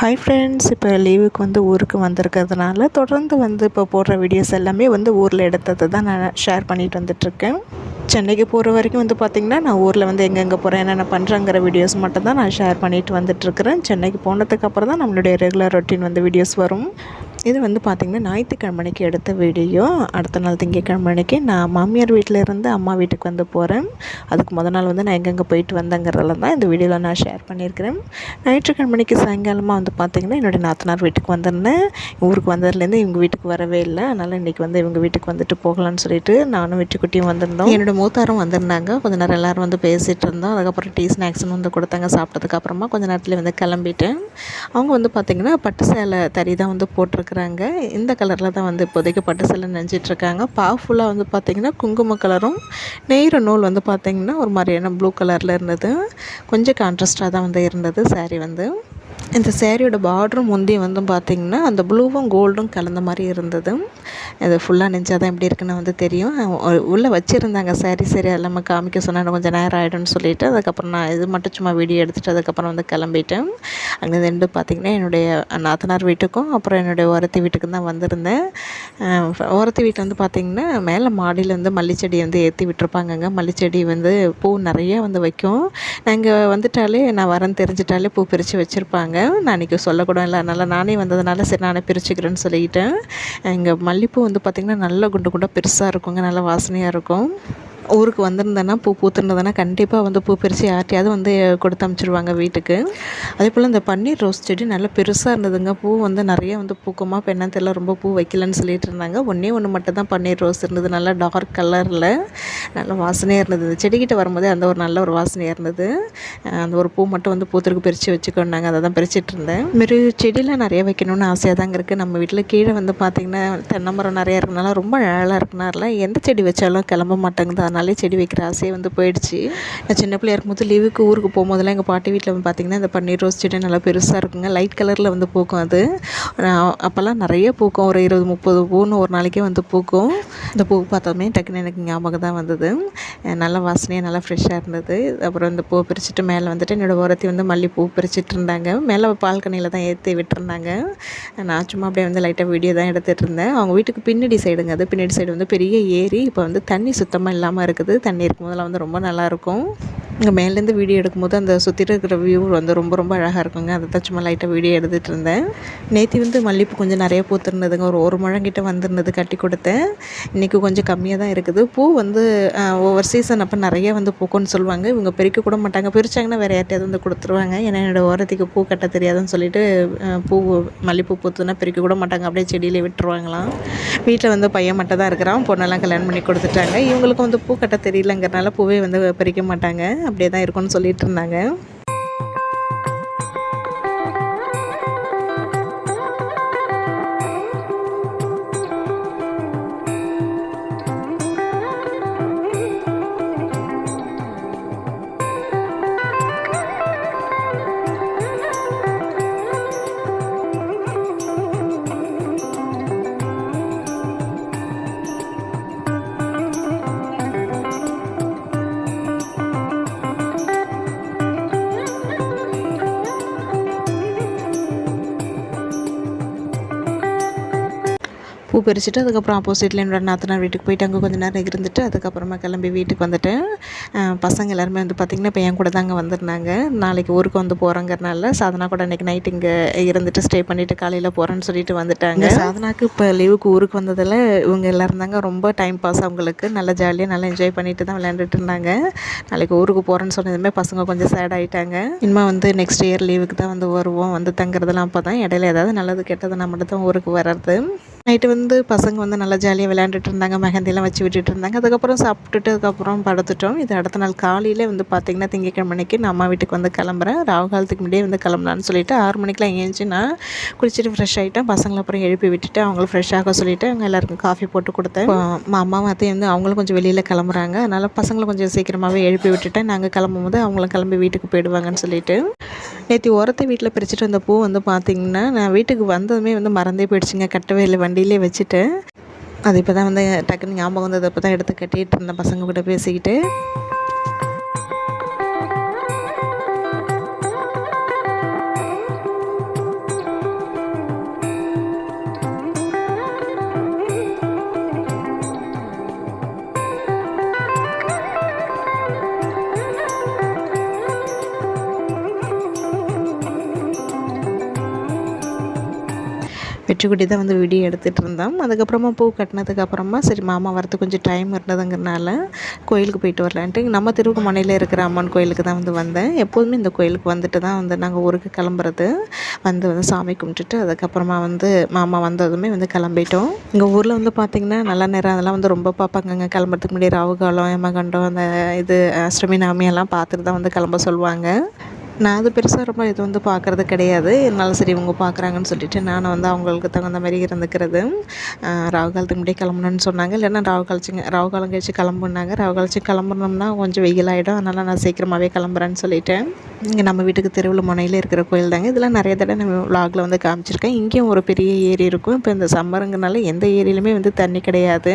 Hi friends இப்போ லீவுக்கு வந்து ஊருக்கு வந்திருக்கிறதுனால தொடர்ந்து வந்து இப்போ போடுற வீடியோஸ் எல்லாமே வந்து ஊரில் எடுத்ததை தான் நான் ஷேர் பண்ணிட்டு வந்துட்டுருக்கேன். சென்னைக்கு போகிற வரைக்கும் வந்து பார்த்திங்கன்னா நான் ஊரில் வந்து எங்கெங்கே போகிறேன் என்னென்ன பண்ணுறேங்கிற வீடியோஸ் மட்டும் தான் நான் ஷேர் பண்ணிட்டு வந்துட்டுருக்கிறேன். சென்னைக்கு போனதுக்கு அப்புறம் தான் நம்மளுடைய ரெகுலர் ரொட்டீன் வந்து வீடியோஸ் வரும். இது வந்து பார்த்திங்கன்னா ஞாயிற்றுக்கிழமைக்கு எடுத்த வீடியோ. அடுத்த நாள் திங்கக்கிழமைக்கு நான் மாமியார் வீட்டில் இருந்து அம்மா வீட்டுக்கு வந்து போகிறேன் அதுக்கு முத நாள் வந்து நான் எங்கெங்கே போயிட்டு வந்தேங்கிறதெல்லாம் தான் இந்த வீடியோவில் நான் ஷேர் பண்ணியிருக்கிறேன். ஞாயிற்றுக்கிழமைக்கு சாயங்காலமாக வந்து பார்த்திங்கன்னா என்னுடைய நாத்தனார் வீட்டுக்கு வந்திருந்தேன். ஊருக்கு வந்ததுலேருந்து இவங்க வீட்டுக்கு வரவே இல்லை. அதனால் இன்றைக்கி வந்து இவங்க வீட்டுக்கு வந்துட்டு போகலான்னு சொல்லிட்டு நானும் வெற்றிக்குட்டியும் வந்திருந்தோம். என்னோடய மூத்தாரும் வந்திருந்தாங்க. கொஞ்ச நேரம் எல்லோரும் வந்து பேசிகிட்டு இருந்தோம். அதுக்கப்புறம் டீ ஸ்நாக்ஸ்னு வந்து கொடுத்தாங்க சாப்பிட்டதுக்கு அப்புறமா கொஞ்ச நேரத்தில் வந்து கிளம்பிட்டேன். அவங்க வந்து பார்த்திங்கன்னா பட்டு சேலை தறி தான் வந்து இருக்கிறாங்க இந்த கலரில் தான் வந்து இப்போதைக்கு பட்டு சேலை நெஞ்சிட்ருக்காங்க பா ஃபுல்லாக வந்து பார்த்திங்கன்னா குங்கும கலரும் நெய்கிற நூல் வந்து பார்த்திங்கன்னா ஒரு மாதிரியான ப்ளூ கலரில் இருந்தது. கொஞ்சம் கான்ட்ராஸ்டாக தான் வந்து இருந்தது saree வந்து. இந்த சேரீயோட பார்டரும் முந்தி வந்து பார்த்திங்கன்னா அந்த ப்ளூவும் கோல்டும் கலந்த மாதிரி இருந்தது. இது ஃபுல்லாக நெஞ்சால் தான் எப்படி இருக்குன்னு வந்து தெரியும். உள்ளே வச்சுருந்தாங்க சேரீ சரி எல்லாமே காமிக்க சொன்னாங்க கொஞ்சம் நேரம் ஆகிடும்னு சொல்லிவிட்டு அதுக்கப்புறம் நான் இது மட்டும் சும்மா வீடியோ எடுத்துகிட்டு அதுக்கப்புறம் வந்து கிளம்பிட்டேன். அங்கே ரெண்டு பார்த்திங்கன்னா என்னுடைய நாத்தனார் வீட்டுக்கும் அப்புறம் என்னுடைய ஓரத்தி வீட்டுக்கும் தான் வந்திருந்தேன். ஓரத்தி வீட்டில் வந்து பார்த்திங்கன்னா மேலே மாடியில் வந்து மல்லிச்செடி வந்து ஏற்றி விட்டுருப்பாங்கங்க. மல்லிச்செடி வந்து பூ நிறைய வந்து வைக்கும். நாங்கள் வந்துட்டாலே நான் வரேன்னு தெரிஞ்சிட்டாலே பூ பிரித்து வச்சுருப்பாங்க. நான் அன்றைக்கி சொல்லக்கூட இல்லை. அதனால் நானே வந்ததுனால சரி நானே பிரிச்சுக்கிறேன்னு சொல்லிக்கிட்டேன். இங்கே மல்லிப்பூ வந்து பார்த்திங்கன்னா நல்ல குண்டு குண்டாக பெருசாக இருக்குங்க. நல்ல வாசனையாக இருக்கும். ஊருக்கு வந்திருந்தேன்னா பூ பூத்துருந்ததுன்னா கண்டிப்பாக வந்து பூ பறித்து யார்ட்டையாவது வந்து கொடுத்து அனுப்பிச்சிடுவாங்க வீட்டுக்கு. அதே போல் இந்த பன்னீர் ரோஸ் செடி நல்லா பெருசாக இருந்ததுங்க. பூ வந்து நிறைய வந்து பூக்குமா இப்போ தெரியல ரொம்ப பூ வைக்கலன்னு சொல்லிட்டு இருந்தாங்க. ஒன்றே ஒன்று மட்டும் தான் பன்னீர் ரோஸ் இருந்தது. நல்லா டார்க் கலரில் நல்ல வாசனையாக இருந்தது. செடிக்கிட்ட வரும்போதே அந்த ஒரு நல்ல ஒரு வாசனையாக இருந்தது. அந்த ஒரு பூ மட்டும் வந்து பூத்திருக்கு பிரித்து வச்சுக்கோனாங்க அதை தான் பிரிச்சுட்டு இருந்தேன். மாரி செடியெலாம் நிறைய வைக்கணும்னு ஆசையாக தாங்க இருக்குது நம்ம வீட்டில் கீழே வந்து பார்த்திங்கன்னா தென்னை மரம் நிறையா இருக்கனால ரொம்ப அழகாக இருக்கனால எந்த செடி வச்சாலும் கிளம்ப மாட்டேங்குது. அதனாலே செடி வைக்கிற ஆசையே வந்து போயிடுச்சு. நான் சின்ன பிள்ளையா இருக்கும்போது லீவுக்கு ஊருக்கு போகும்போதெல்லாம் எங்கள் பாட்டி வீட்டில் வந்து பார்த்திங்கன்னா இந்த பன்னீர் ரோஸ் செடி நல்லா பெருசாக இருக்குங்க. லைட் கலரில் வந்து பூக்கும் அது. அப்போல்லாம் நிறைய பூக்கும். ஒரு இருபது முப்பது பூன்னு ஒரு நாளைக்கே வந்து பூக்கும். இந்த பூ பார்த்தோமே டக்குன்னு எனக்கு ஞாபகம் தான் வந்தது. நல்லா நல்ல வாசனையாக நல்லா ஃப்ரெஷ்ஷாக இருந்தது. அப்புறம் இந்த பூ பிரிச்சுட்டு மேலே வந்துட்டு என்னோடய ஓரத்தி வந்து மல்லிகைப்பூ பிரிச்சுட்டு இருந்தாங்க. மேலே பால்கனியில் தான் ஏற்றி விட்டுருந்தாங்க. நான் சும்மா அப்படியே வந்து லைட்டாக வீடியோ தான் எடுத்துகிட்டு இருந்தேன். அவங்க வீட்டுக்கு பின்னாடி சைடுங்க அது. பின்னாடி சைடு வந்து பெரிய ஏரி. இப்போ வந்து தண்ணி சுத்தமாக இல்லாமல் இருக்குது. தண்ணி இருக்கும் போதெல்லாம் வந்து ரொம்ப நல்லாயிருக்கும். இங்கே மேலேருந்து வீடியோ எடுக்கும்போது அந்த சுற்றிட்டு இருக்கிற வியூ வந்து ரொம்ப ரொம்ப அழகாக இருக்குங்க. அதை தான் சும்மா லைட்டாக வீடியோ எடுத்துகிட்டு இருந்தேன். நேற்று வந்து மல்லிப்பூ கொஞ்சம் நிறைய பூத்துருந்ததுங்க. ஒரு ஒரு முழங்கிட்ட வந்திருந்தது கட்டி கொடுத்தேன். இன்றைக்கி கொஞ்சம் கம்மியாக தான் இருக்குது. பூ வந்து ஒவ்வொரு சீசன் அப்போ நிறைய வந்து பூக்கும்னு சொல்லுவாங்க. இவங்க பிரிக்க கூட மாட்டாங்க. பிரிச்சாங்கன்னா வேறு யார்ட்டையாவது வந்து கொடுத்துருவாங்க. ஏன்னா என்னோட ஓரத்துக்கு பூ கட்ட தெரியாதுன்னு சொல்லிட்டு பூ மல்லிப்பூ பூத்துனா பிரிக்க கூட மாட்டாங்க. அப்படியே செடியிலே விட்டுருவாங்களாம். வீட்டில் வந்து பையன் மட்டும் தான் இருக்கிறான். பொண்ணெல்லாம் கல்யாணம் பண்ணி கொடுத்துட்டாங்க. இவங்களுக்கும் வந்து பூ கட்ட தெரியலங்கிறனால பூவே வந்து பறிக்க மாட்டாங்க. அப்படியே தான் இருக்கும்னு சொல்லிட்டு இருந்தாங்க. பூ பறிச்சுட்டு அதுக்கப்புறம் ஆப்போசிட்டில் என்னோட நாத்தனார் வீட்டுக்கு போயிட்டு அங்கே கொஞ்சம் நேரம் இருந்துட்டு அதுக்கப்புறமா கிளம்பி வீட்டுக்கு வந்துட்டேன் பசங்க எல்லாருமே வந்து பார்த்திங்கன்னா இப்போ என் கூட தாங்க வந்திருந்தாங்க. நாளைக்கு ஊருக்கு வந்து போகிறோங்கிறனால சாதனா கூட அன்றைக்கி நைட் இங்கே இருந்துட்டு ஸ்டே பண்ணிவிட்டு காலையில் போகிறேன்னு சொல்லிட்டு வந்துட்டாங்க. சாதனாக்கு இப்போ லீவுக்கு ஊருக்கு வந்ததில் இவங்க எல்லாரும் தாங்க ரொம்ப டைம் பாஸ் அவங்களுக்கு. நல்லா ஜாலியாக நல்லா என்ஜாய் பண்ணிட்டு தான் விளையாண்டுட்டு இருந்தாங்க. நாளைக்கு ஊருக்கு போகிறேன்னு சொன்னதுமே பசங்க கொஞ்சம் சேட் ஆகிட்டாங்க இனிமேல் வந்து நெக்ஸ்ட் இயர் லீவுக்கு தான் வந்து வருவோம். வந்து தங்குறதெல்லாம் அப்போ தான் இடையில ஏதாவது நல்லது கெட்டதுன்னா மட்டும் தான் ஊருக்கு வர்றது. நைட்டு வந்து பசங்க வந்து நல்லா ஜாலியாக விளையாண்டுட்டு இருந்தாங்க. மெஹந்திலாம் வச்சு விட்டுட்டு இருந்தாங்க. அதுக்கப்புறம் சாப்பிட்டுட்டு அதுக்கப்புறம் படுத்துட்டோம். இது அடுத்த நாள் காலையில் வந்து பார்த்திங்கன்னா திங்கக்கிழமைக்கு நான் அம்மா வீட்டுக்கு வந்து கிளம்புறேன். ராகு காலத்துக்கு முன்னாடியே வந்து கிளம்பலான்னு சொல்லிட்டு ஆறு மணிக்கெலாம் ஏஞ்சி நான் குளிச்சுட்டு ஃப்ரெஷ் ஆகிட்டேன் பசங்களை அப்புறம் எழுப்பி விட்டுட்டு அவங்கள ஃப்ரெஷ் ஆக சொல்லிட்டு அவங்க எல்லாருக்கும் காஃபி போட்டு கொடுத்தேன். அம்மாவும் அத்தையும் வந்து அவங்களும் கொஞ்சம் வெளியில் கிளம்புறாங்க. அதனால் பசங்களை கொஞ்சம் சீக்கிரமாகவே எழுப்பி விட்டுட்டேன் நாங்கள் கிளம்பும் போது அவங்களும் கிளம்பி வீட்டுக்கு போயிடுவாங்கன்னு சொல்லிட்டு. நேற்று உரத்த வீட்டில் பிரிச்சுட்டு வந்த பூ வந்து பார்த்திங்கன்னா நான் வீட்டுக்கு வந்ததுமே வந்து மறந்தே போயிடுச்சுங்க. கட்டவே இல்லை வண்டியிலே வச்சுட்டேன் அது இப்போ தான் வந்து டக்குன்னு ஞாபகம் வந்தது அப்போ தான் எடுத்து கட்டிகிட்டு இருந்தேன் பசங்க கூட பேசிக்கிட்டு. பிச்சுக்குட்டி தான் வந்து வீடியோ எடுத்துகிட்டு இருந்தோம். அதுக்கப்புறமா பூ கட்டினதுக்கப்புறமா சரி மாமா வரது கொஞ்சம் டைம் இருந்ததுங்கிறனால கோயிலுக்கு போயிட்டு வரலான்ட்டு நம்ம திருவுக்குமனையில் இருக்கிற அம்மன் கோயிலுக்கு தான் வந்து வந்தேன். எப்போதுமே இந்த கோயிலுக்கு வந்துட்டு தான் வந்து நாங்கள் ஊருக்கு கிளம்புறது. வந்து வந்து சாமி கும்பிட்டுட்டு அதுக்கப்புறமா வந்து மாமா வந்ததுமே வந்து கிளம்பிட்டோம். எங்கள் ஊரில் வந்து பார்த்திங்கன்னா நல்ல நேரம் அதெல்லாம் வந்து ரொம்ப பார்ப்பாங்கங்க கிளம்புறதுக்கு முன்னாடி ராவுகாலம் எமகண்டம் அந்த இது அஷ்டமி நாமியெல்லாம் எல்லாம் பார்த்துட்டு தான் வந்து கிளம்ப சொல்லுவாங்க. நான் அது பெருசாக ரொம்ப இது வந்து பார்க்குறது கிடையாது. என்னால் சரி இவங்க பார்க்குறாங்கன்னு சொல்லிட்டு நான் வந்து அவங்களுக்கு தகுந்த மாதிரி இருந்துக்கிறது. ராகு காலத்துக்கு முன்னாடியே கிளம்பணுன்னு சொன்னாங்க. இல்லைன்னா ராகு காலச்சிங்க ராகு காலம் கழிச்சு கிளம்புனாங்க. ராகு கழிச்சு கிளம்புனோம்னா கொஞ்சம் வெயில் ஆகிடும் அதனால் நான் சீக்கிரமாகவே கிளம்புறேன்னு சொல்லிட்டேன். இங்கே நம்ம வீட்டுக்கு தெருவில் முனையில் இருக்கிற கோயில் தாங்க. இதெல்லாம் நிறைய தடவை நம்ம விலாகில் வந்து காமிச்சிருக்கேன். இங்கேயும் ஒரு பெரிய ஏரி இருக்கும். இப்போ இந்த சம்மருங்கனால எந்த ஏரியிலுமே வந்து தண்ணி கிடையாது.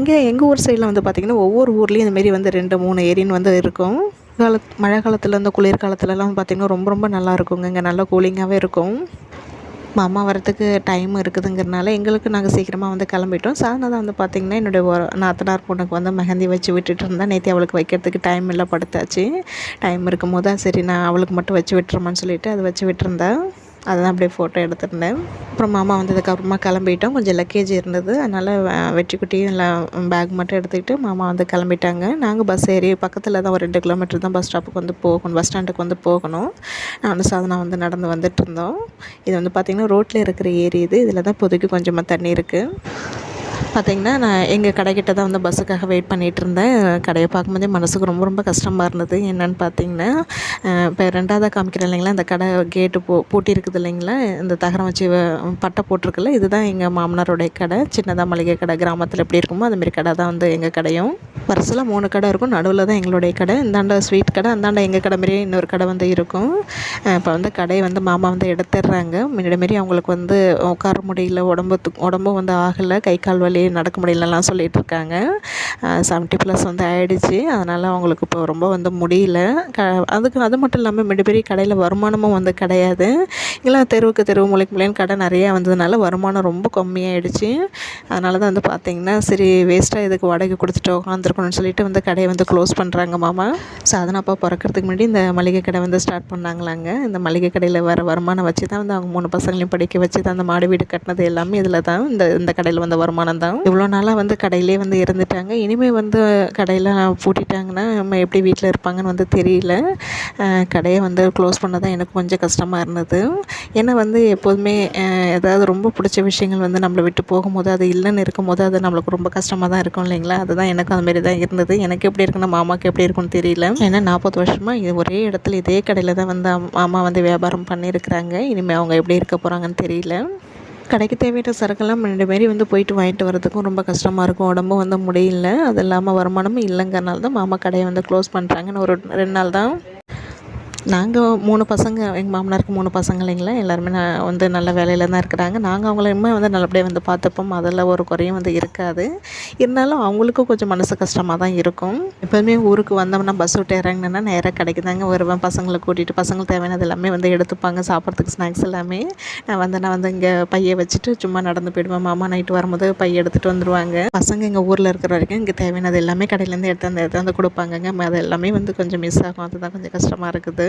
இங்கே எங்கள் ஊர் சைடில் வந்து பார்த்திங்கன்னா ஒவ்வொரு ஊர்லேயும் இந்தமாரி வந்து ரெண்டு மூணு ஏரின்னு வந்து இருக்கும். கால மழை காலத்தில் இந்த குளிர் காலத்துலலாம் பார்த்திங்கன்னா ரொம்ப ரொம்ப நல்லா இருக்குங்க. இங்கே நல்லா கூலிங்காகவே இருக்கும். மாமா வரத்துக்கு டைம் இருக்குதுங்கிறனால எங்களுக்கு நாங்கள் சீக்கிரமாக வந்து கிளம்பிட்டோம். சாதனை தான் வந்து பார்த்திங்கன்னா என்னுடைய நாத்தனார் பொண்ணுக்கு வந்து மெஹந்தி வச்சு விட்டுட்டு இருந்தேன் நேற்று அவளுக்கு வைக்கிறதுக்கு டைம் இல்லை படுத்தாச்சு. டைம் இருக்கும் போது சரி நான் அவளுக்கு மட்டும் வச்சு விட்டுருமான்னு சொல்லிவிட்டு அதை வச்சு விட்டுருந்தேன். அதெல்லாம் அப்படியே ஃபோட்டோ எடுத்துருந்தேன். அப்புறம் மாமா வந்ததுக்கப்புறமா கிளம்பிட்டோம். கொஞ்சம் லக்கேஜ் இருந்தது. அதனால் வெற்றிக்குட்டியும் எல்லாம் பேக் மட்டும் எடுத்துக்கிட்டு மாமா வந்து கிளம்பிட்டாங்க. நாங்கள் பஸ் ஏறி பக்கத்தில் தான் ஒரு ரெண்டு கிலோமீட்டர் தான் பஸ் ஸ்டாப்புக்கு வந்து போகணும். பஸ் ஸ்டாண்டுக்கு வந்து போகணும். நானும் சாதனா வந்து நடந்து வந்துட்டு இருந்தோம். இது வந்து பார்த்திங்கன்னா ரோட்டில் இருக்கிற ஏரி இது. இதில் தான் இப்போதைக்கு கொஞ்சமாக தண்ணி இருக்குது பார்த்திங்கன்னா நான் எங்கள் கடைக்கிட்ட தான் வந்து பஸ்ஸுக்காக வெயிட் பண்ணிகிட்டு இருந்தேன். கடையை பார்க்கும்போதே மனசுக்கு ரொம்ப ரொம்ப கஷ்டமாக இருந்தது. என்னென்னு பார்த்தீங்கன்னா இப்போ ரெண்டாவதாக காமிக்கிறேன் இல்லைங்களா? அந்த கடை கேட்டு போ பூட்டியிருக்குது இல்லைங்களா? இந்த தகரம் வச்சு பட்டை போட்டிருக்குல்ல இதுதான் எங்கள் மாமனாருடைய கடை. சின்னதாக மளிகை கடை கிராமத்தில் எப்படி இருக்குமோ அதுமாரி கடை தான் வந்து எங்கள் கடையும். வரிசையில் மூணு கடை இருக்கும். நடுவில் தான் எங்களுடைய கடை. இந்தாண்ட ஸ்வீட் கடை அந்தாண்ட எங்கள் கடை மாரியே இன்னொரு கடை வந்து இருக்கும். இப்போ வந்து கடையை வந்து மாமா வந்து எடுத்துடுறாங்க. முன்னாடி மாரி அவங்களுக்கு வந்து உட்கார முடியல உடம்பு உடம்பும் வந்து ஆகலை கை கால் வழி நடக்க முடியலலாம் சொல்லிகிட்டு இருக்காங்க செவன்ட்டி ப்ளஸ் வந்து ஆயிடுச்சு. அதனால் அவங்களுக்கு இப்போ ரொம்ப வந்து முடியல. க அதுக்கு அது மட்டும் இல்லாமல் மிகப்பெரிய கடையில் வருமானமும் வந்து கிடையாது. இங்கெல்லாம் தெருவுக்கு தெருவு மூலைக்கு மூலைன்னு கடை நிறையா வந்ததுனால வருமானம் ரொம்ப கம்மியாயிடுச்சு. அதனால தான் வந்து பார்த்திங்கன்னா சரி வேஸ்ட்டாக இதுக்கு வாடகை கொடுத்துட்டு உட்காந்துருக்கணும்னு சொல்லிட்டு வந்து கடையை வந்து க்ளோஸ் பண்ணுறாங்க மாமா. அப்போ பிறக்கிறதுக்கு முன்னாடி இந்த மளிகை கடை வந்து ஸ்டார்ட் பண்ணாங்களாங்க. இந்த மளிகை கடையில் வர வருமானம் வச்சு தான் வந்து அவங்க மூணு பசங்களையும் படிக்க வச்சு தான் அந்த மாடு வீடு கட்டினது எல்லாமே இதில் தான் இந்த இந்த கடையில் வந்த வருமானம் தான் இவ்வளோ நாளாக வந்து கடையிலே வந்து இருந்துட்டாங்க. இனிமேல் வந்து கடையில் பூட்டிட்டாங்கன்னா நம்ம எப்படி வீட்டில் இருப்பாங்கன்னு வந்து தெரியல. கடையை வந்து க்ளோஸ் பண்ண தான் எனக்கு கொஞ்சம் கஷ்டமாக இருந்தது. ஏன்னா வந்து எப்போதுமே ஏதாவது ரொம்ப பிடிச்ச விஷயங்கள் வந்து நம்மளை விட்டு போகும்போது அது இல்லைன்னு இருக்கும்போது அது நம்மளுக்கு ரொம்ப கஷ்டமாக தான் இருக்கும் இல்லைங்களா? அதுதான் எனக்கும் அதுமாரி தான் இருந்தது. எனக்கு எப்படி இருக்குன்னு மாமாவுக்கு எப்படி இருக்குன்னு தெரியல. ஏன்னா நாற்பது வருஷமாக இது ஒரே இடத்துல இதே கடையில் தான் வந்து மாமா வந்து வியாபாரம் பண்ணியிருக்கிறாங்க. இனிமேல் அவங்க எப்படி இருக்க போகிறாங்கன்னு தெரியல. கடைக்கு தேவையான சரக்கெல்லாம் ரெண்டு மாரி வந்து போயிட்டு வாங்கிட்டு வரதுக்கும் ரொம்ப கஷ்டமாக இருக்கும். உடம்பும் வந்து முடியல. அது இல்லாமல் வருமானமும் இல்லைங்கிறனால தான் மாமா கடையை வந்து க்ளோஸ் பண்ணுறாங்கன்னு ஒரு ரெண்டு நாள் தான் நாங்கள் மூணு பசங்க எங்கள் மாமனாருக்கு மூணு பசங்க இல்லைங்களா? எல்லாருமே நான் வந்து நல்ல வேலையில் தான் இருக்கிறாங்க. நாங்கள் அவங்களையுமே வந்து நல்லபடியாக வந்து பார்த்துப்போம் அதில் ஒரு குறையும் வந்து இருக்காது. இருந்தாலும் அவங்களுக்கும் கொஞ்சம் மனசு கஷ்டமாக தான் இருக்கும். எப்போதுமே ஊருக்கு வந்தோம்னா பஸ் விட்டு இறங்கினேன்னா நேராக கடைக்கு தாங்க வருவேன். பசங்களை கூட்டிகிட்டு பசங்களுக்கு தேவையானது எல்லாமே வந்து எடுத்துப்பாங்க. சாப்பிட்றதுக்கு ஸ்நாக்ஸ் எல்லாமே. நான் வந்து நான் வந்து இங்கே பையை வச்சுட்டு சும்மா நடந்து போயிடுவேன். மாமா நைட்டு வரும்போது பையை எடுத்துகிட்டு வந்துடுவாங்க பசங்க எங்கள் ஊரில் இருக்கிற வரைக்கும் இங்கே தேவையானது எல்லாமே கடையிலேருந்து எடுத்து அந்த எடுத்து வந்து கொடுப்பாங்கங்க. அது எல்லாமே வந்து கொஞ்சம் மிஸ் ஆகும். அதுதான் கொஞ்சம் கஷ்டமாக இருக்குது.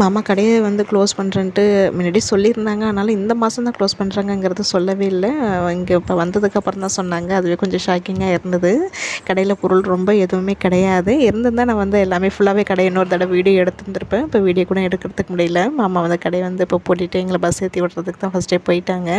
மாமா கடையை வந்து க்ளோஸ் பண்ணுறேன்ட்டு முன்னாடி சொல்லியிருந்தாங்க. ஆனாலும் இந்த மாதம் தான் க்ளோஸ் பண்ணுறாங்கங்கிறது சொல்லவே இல்லை. இங்கே இப்போ வந்ததுக்கப்புறம் தான் சொன்னாங்க. அதுவே கொஞ்சம் ஷாக்கிங்காக இருந்தது. கடையில் பொருள் ரொம்ப எதுவுமே கிடையாது. இருந்திருந்தால் நான் வந்து எல்லாமே ஃபுல்லாகவே கடையை இன்னொரு தடவை வீடியோ எடுத்துருந்துருப்பேன் இப்போ வீடியோ கூட எடுக்கிறதுக்கு முடியல. மாமா வந்து கடையை வந்து இப்போ போட்டுட்டு எங்களை பஸ் ஏற்றி விடுறதுக்கு தான் ஃபஸ்ட்டே போயிட்டாங்க.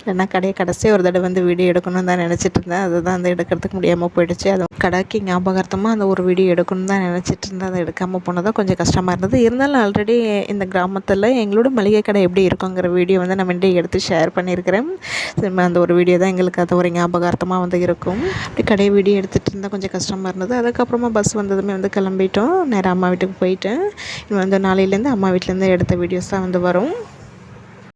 இல்லைன்னா கடையை கடைசியாக ஒரு தடவை வந்து வீடியோ எடுக்கணும்னு தான் நினச்சிட்டு இருந்தேன். அதுதான் வந்து எடுக்கிறதுக்கு முடியாமல் போயிடுச்சு. அது கடைக்கு ஞாபகார்த்தமாக அந்த ஒரு வீடியோ எடுக்கணும்னு தான் நினச்சிட்டு இருந்தேன். அதை எடுக்காமல் போனதான் கொஞ்சம் கஷ்டமாக இருந்தது. இருந்தாலும் ஆல்ரெடி முன்னாடி இந்த கிராமத்தில் எங்களோட மளிகை கடை எப்படி இருக்குங்கிற வீடியோ வந்து நான் முன்னாடி எடுத்து ஷேர் பண்ணியிருக்கிறேன். அந்த ஒரு வீடியோ தான் எங்களுக்கு அது ஒரு ஞாபகார்த்தமாக வந்து இருக்கும். அப்படி கடை வீடியோ எடுத்துகிட்டு இருந்தால் கொஞ்சம் கஷ்டமாக இருந்தது. அதுக்கப்புறமா பஸ் வந்ததுமே வந்து கிளம்பிட்டோம். நேராக அம்மா வீட்டுக்கு போயிட்டேன். வந்து நாளையிலேருந்து அம்மா வீட்டிலேருந்து எடுத்த வீடியோஸ் தான் வந்து வரும்.